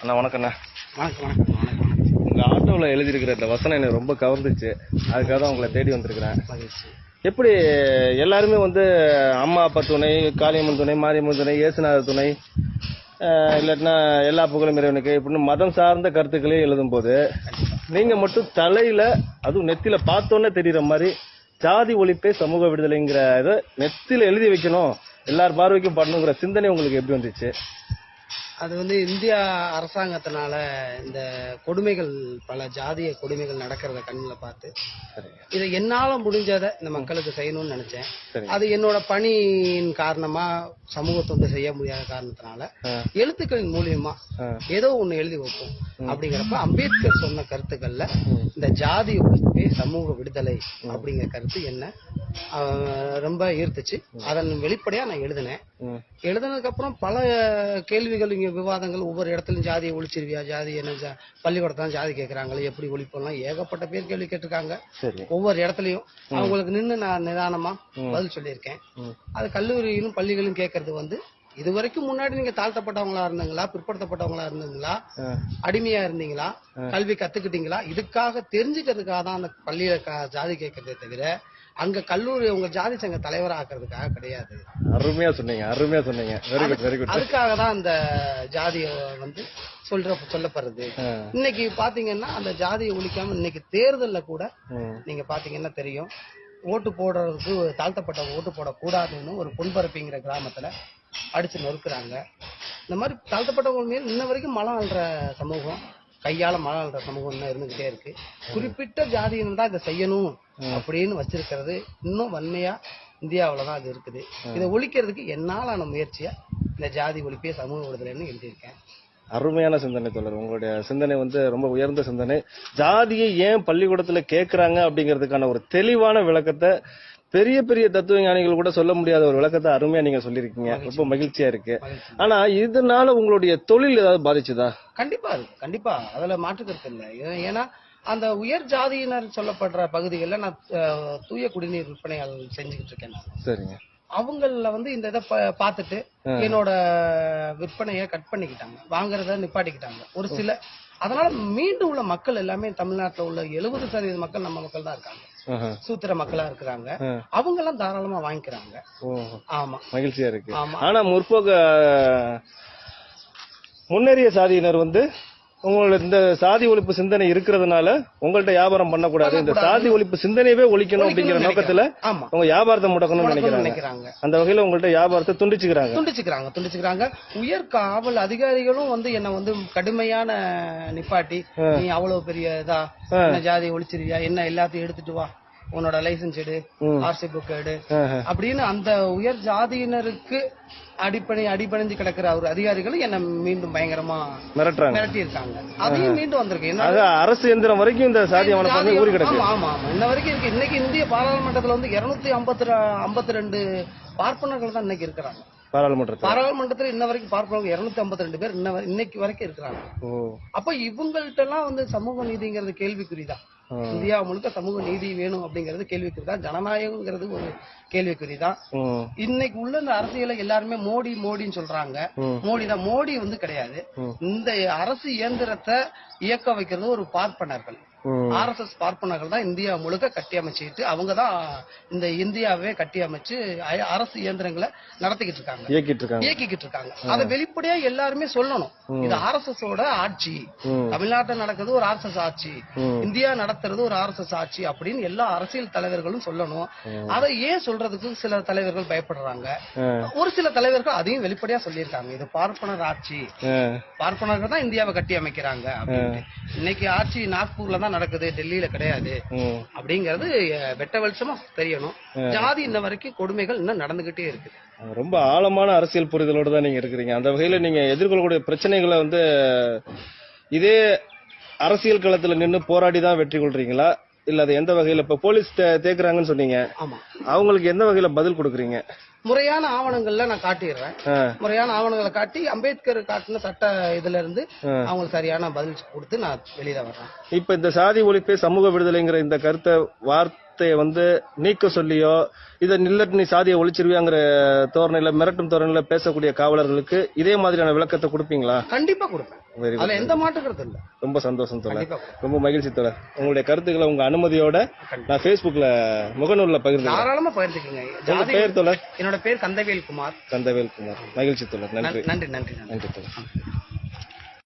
அண்ணா வணக்கண்ணா வணக்கம் வணக்கம் வணக்கம். வணக்கம் உங்க ஆட்டோவில் எழுதியிருக்கிற இந்த வசனம் எனக்கு ரொம்ப கவர்ந்துச்சு. அதுக்காக தான் உங்களை தேடி வந்திருக்கிறேன். எப்படி எல்லாருமே வந்து அம்மா அப்பா துணை காளியம்மன் துணை மாரியம்மன் துணை இயேசுநாதர் துணை இல்லாட்டினா எல்லா புகழும் இறைவனுக்கு இப்படின்னு மதம் சார்ந்த கருத்துக்களே எழுதும்போது நீங்க மட்டும் தலையில அதுவும் நெத்தியில பார்த்தோன்னே தெரியுற மாதிரி ஜாதி ஒழிப்பே சமூக விடுதலைங்கிற இதை நெத்தியில எழுதி வைக்கணும் எல்லார் பார்வைக்கும் பண்ணணுங்கிற சிந்தனை உங்களுக்கு எப்படி வந்துச்சு? அது வந்து இந்தியா அரசாங்கத்தினால இந்த கொடுமைகள் பல ஜாதிய கொடுமைகள் நடக்கிறத கண்ணில் பார்த்து இதை என்னால முடிஞ்சதை இந்த மக்களுக்கு செய்யணும்னு நினைச்சேன். அது என்னோட பணியின் காரணமா சமூக தொண்டு செய்ய முடியாத காரணத்தினால. எழுத்துக்களின் மூலியமா. ஏதோ ஒண்ணு எழுதி வைப்போம். அப்படிங்கிறப்ப அம்பேத்கர் சொன்ன கருத்துக்கள்ல. இந்த ஜாதி ஒழிப்பே சமூக விடுதலை அப்படிங்கிற கருத்து என்ன ரொம்ப ஈர்த்துச்சு. அதன் வெளிப்படையா நான் எழுதினேன். எழுதுனதுக்கு அப்புறம் பல கேள்விகள் இங்க விவாதங்கள் ஒவ்வொரு இடத்துலயும் ஜாதியை ஒழிச்சிருவியா ஜாதி என்ன பள்ளிக்கூடத்தான் ஜாதி கேக்குறாங்களே எப்படி ஒழிப்போம்லாம் ஏகப்பட்ட பேர் கேள்வி கேட்டிருக்காங்க. ஒவ்வொரு இடத்துலயும் அவங்களுக்கு நின்னு நான் நிதானமா பதில் சொல்லியிருக்கேன். அது கல்லூரியிலும் பள்ளிகளும் கேட்கறது வந்து இது வரைக்கும் முன்னாடி நீங்க தாழ்த்தப்பட்டவங்களா இருந்தீங்களா பிற்படுத்தப்பட்டவங்களா இருந்தீங்களா அடிமையா இருந்தீங்களா கல்வி கத்துக்கிட்டீங்களா இதுக்காக தெரிஞ்சுக்கிறதுக்காக தான் அந்த பள்ளியில ஜாதி கேட்கறதே தவிர அங்க கல்லூரி உங்க ஜாதி சங்க தலைவரா ஆக்குறதுக்காக கிடையாது. அருமையா சொன்னீங்க அருமையா சொன்னீங்க. வெரி குட் வெரி குட் அதுக்காக தான் அந்த ஜாதிய வந்து சொல்ற சொல்லப்படுறது. இன்னைக்கு பாத்தீங்கன்னா அந்த ஜாதியை ஒழிக்காம இன்னைக்கு தேர்தல்ல கூட நீங்க பாத்தீங்கன்னா தெரியும் ஓட்டு போடுறதுக்கு தாழ்த்தப்பட்ட ஓட்டு போடக்கூடாதுன்னு ஒரு பொன்பரப்பிங்கிற கிராமத்துல அடிச்சு நொறுக்குறாங்க. இந்த மாதிரி தாழ்த்தப்பட்டவங்க மீது இன்ன வரைக்கும் மலம் அள்ளுற சமூகம் கையால அள்ளுற சமூகம் இன்னும் இருந்துகிட்டே இருக்கு. குறிப்பிட்ட ஜாதியினர் தான் இதை செய்யணும் அப்படின்னு வச்சிருக்கிறது. இன்னும் வன்மையா இந்தியாவுல தான் அது இருக்குது. இதை ஒழிக்கிறதுக்கு என்னாலான முயற்சியா இந்த ஜாதி ஒழிப்பே சமூக விடுதலைன்னு எழுதியிருக்கேன். அருமையான சிந்தனை தொடர் உங்களுடைய சிந்தனை வந்து ரொம்ப உயர்ந்த சிந்தனை. ஜாதியை ஏன் பள்ளிக்கூடத்துல கேக்குறாங்க அப்படிங்கிறதுக்கான ஒரு தெளிவான விளக்கத்தை பெரிய பெரிய தத்துவ ஞானிகள் கூட சொல்ல முடியாத ஒரு விளக்கத்தை அருமையா நீங்க சொல்லியிருக்கீங்க. ரொம்ப மகிழ்ச்சியா இருக்கு. ஆனா இதனால உங்களுடைய தொழில் ஏதாவது பாதிச்சுதா? கண்டிப்பா இருக்கு கண்டிப்பா. அதுல மாற்று கருத்து இல்ல. ஏன்னா அந்த உயர் ஜாதியினர் சொல்லப்படுற பகுதிகளில் நான் தூய குடிநீர் விற்பனையாளர் செஞ்சுக்கிட்டு இருக்கேன். சரிங்க. அவங்கள வந்து இந்த இதை பார்த்துட்டு என்னோட விற்பனையை கட் பண்ணிக்கிட்டாங்க. வாங்குறத நிப்பாட்டிக்கிட்டாங்க. ஒரு சில அதனால மீண்டும் உள்ள மக்கள் எல்லாமே தமிழ்நாட்டுல உள்ள எழுபது சதவீத மக்கள் நம்ம மக்கள் தான் இருக்காங்க. சூத்திர மக்களா இருக்கிறாங்க. அவங்க எல்லாம் தாராளமா வாங்கிக்கிறாங்க. ஆமா. மகிழ்ச்சியா இருக்கு. ஆனா முற்போக்கு முன்னேறிய சாதியினர் வந்து உங்களோட இந்த சாதி ஒழிப்பு சிந்தனை இருக்கிறதுனால உங்கள்ட்ட வியாபாரம் பண்ணக்கூடாது. இந்த சாதி ஒழிப்பு சிந்தனையவே ஒழிக்கணும் அப்படிங்கிற நோக்கத்துல ஆமா. உங்க வியாபாரத்தை முடக்கணும்னு நினைக்கிறாங்க. நினைக்கிறாங்க. அந்த வகையில உங்கள்ட்ட வியாபாரத்தை துண்டிச்சுக்கிறாங்க. துண்டிச்சுக்கிறாங்க துண்டிச்சுக்கிறாங்க. உயர் காவல் அதிகாரிகளும் வந்து என்ன வந்து கடுமையான நிப்பாட்டி. நீ அவ்வளவு பெரிய இதா? ஜாதி ஒழிச்சிருவியா? என்ன எல்லாத்தையும் எடுத்துட்டு வா. உன்னோட லைசன்ஸ் எடு. ஆர்சி புக் எடு. அப்படின்னு அந்த உயர் ஜாதியினருக்கு அடிப்பணி அடிபணிஞ்சு கிடக்கிற அவர் அதிகாரிகளும் என்ன மீண்டும் பயங்கரமா மிரட்டுறாங்க. மிரட்டி இருக்காங்க அதையும் மீண்டும் வந்திருக்கு. அரசு எந்திரம் வரைக்கும் இந்த சாதி அவனை பண்ணி ஊறி கிடக்கு ஆமா ஆமா ஆமா. இன்ன வரைக்கும் இருக்கு. இன்னைக்கு இந்திய பாராளுமன்றத்துல வந்து இருநூத்தி ஐம்பத்தி ஐம்பத்தி ரெண்டு பார்ப்பனர்கள் தான் இன்னைக்கு இருக்கிறாங்க. பாராளுமன்றத்தில். பாராளுமன்றத்துல இன்ன வரைக்கும் பார்ப்பனர்கள் இருநூத்தி ஐம்பத்தி ரெண்டு பேர் இன்ன இன்னைக்கு வரைக்கும் இருக்கிறாங்க. அப்ப இவங்கள்ட்ட எல்லாம் வந்து சமூக நீதிங்கிறது கேள்விக்குறிதான். இந்தியா முழுக்க சமூக நீதி வேணும் அப்படிங்கிறது கேள்விக்குறிதான். ஜனநாயகங்கிறது ஒரு கேள்விக்குறிதான். இன்னைக்கு உள்ள இந்த அரசியலை எல்லாருமே மோடி மோடின்னு சொல்றாங்க. மோடி தான் மோடி வந்து கிடையாது. இந்த அரசு இயந்திரத்தை இயக்க வைக்கிறது ஒரு பார்ப்பனர்கள். ம் ஆர்எஸ்எஸ் பார்ப்பனர்கள் தான் இந்தியா முழுக்க கட்டி அமைச்சுக்கிட்டு அவங்க தான் இந்த இந்தியாவே கட்டி அமைச்சு அரசு இயந்திரங்களை நடத்திக்கிட்டு இருக்காங்க. இயக்கிட்டு இருக்காங்க. இயக்கிக்கிட்டு இருக்காங்க. அதை வெளிப்படையா எல்லாருமே சொல்லணும். இது ஆர்எஸ்எஸ் ஓட ஆட்சி. தமிழ்நாட்டில் நடக்கிறது ஒரு ஆர்எஸ்எஸ் ஆட்சி. ம். இந்தியா நடத்துறது ஒரு ஆர்எஸ்எஸ் ஆட்சி அப்படின்னு எல்லா அரசியல் தலைவர்களும் சொல்லணும். அதை ஏன் சொல்றதுக்கு சில தலைவர்கள் பயப்படுறாங்க. ஒரு சில தலைவர்கள் அதையும் வெளிப்படையா சொல்லியிருக்காங்க. இது பார்ப்பனர் ஆட்சி. பார்ப்பனர்கள் தான் இந்தியாவை கட்டி அமைக்கிறாங்க அப்படின்ட்டு இன்னைக்கு ஆட்சி நாக்பூர்ல தான் நடக்குது டெல்லியில கிடையாது. அப்படிங்கறது வெட்ட வெளிச்சமா தெரியணும். ஜாதி இன்ன வரைக்கும் கொடுமைகள் இன்னும் நடந்துகிட்டே இருக்குது ரொம்ப ஆழமான அரசியல் புரிதலோட தான் நீங்க இருக்கிறீங்க. அந்த வகையில நீங்க எதிர்கொள்ளக்கூடிய பிரச்சனைகளை வந்து இதே அரசியல் களத்துல நின்னு போராடி தான் வெற்றி கொள்றீங்களா? இல்ல அது எந்த வகையில இப்ப போலீஸ் தேக்குறாங்கன்னு சொன்னீங்க. அவங்களுக்கு எந்த வகையில பதில் கொடுக்குறீங்க? முறையான ஆவணங்கள்ல நான் காட்டிடுறேன். முறையான ஆவணங்களை காட்டி அம்பேத்கர் காட்டின சட்ட இதுல இருந்து அவங்களுக்கு சரியான பதில் கொடுத்து நான் வெளியில வர்றேன். இப்ப இந்த சாதி ஒழிப்பே சமூக விடுதலைங்கிற இந்த கருத்தை வார் வார்த்தையை வந்து நீக்க சொல்லியோ இதை நில்லட்டு நீ சாதியை ஒழிச்சிருவியாங்கிற தோரணையில மிரட்டும் தோரணையில பேசக்கூடிய காவலர்களுக்கு இதே மாதிரியான விளக்கத்தை கொடுப்பீங்களா? கண்டிப்பா கொடுப்பேன். அதுல எந்த மாற்று கருத்து இல்ல. ரொம்ப சந்தோஷம் தோழர். ரொம்ப மகிழ்ச்சி தோழர். உங்களுடைய கருத்துக்களை உங்க அனுமதியோட நான் Facebookல முகநூல்ல பகிர்ந்து தாராளமா பகிர்ந்துக்குங்க. பேர் தோழர்? என்னோட பேர் கந்தவேல் குமார் கந்தவேல் குமார் மகிழ்ச்சி தோழர். நன்றி நன்றி நன்றி. நன்றி தோழர்.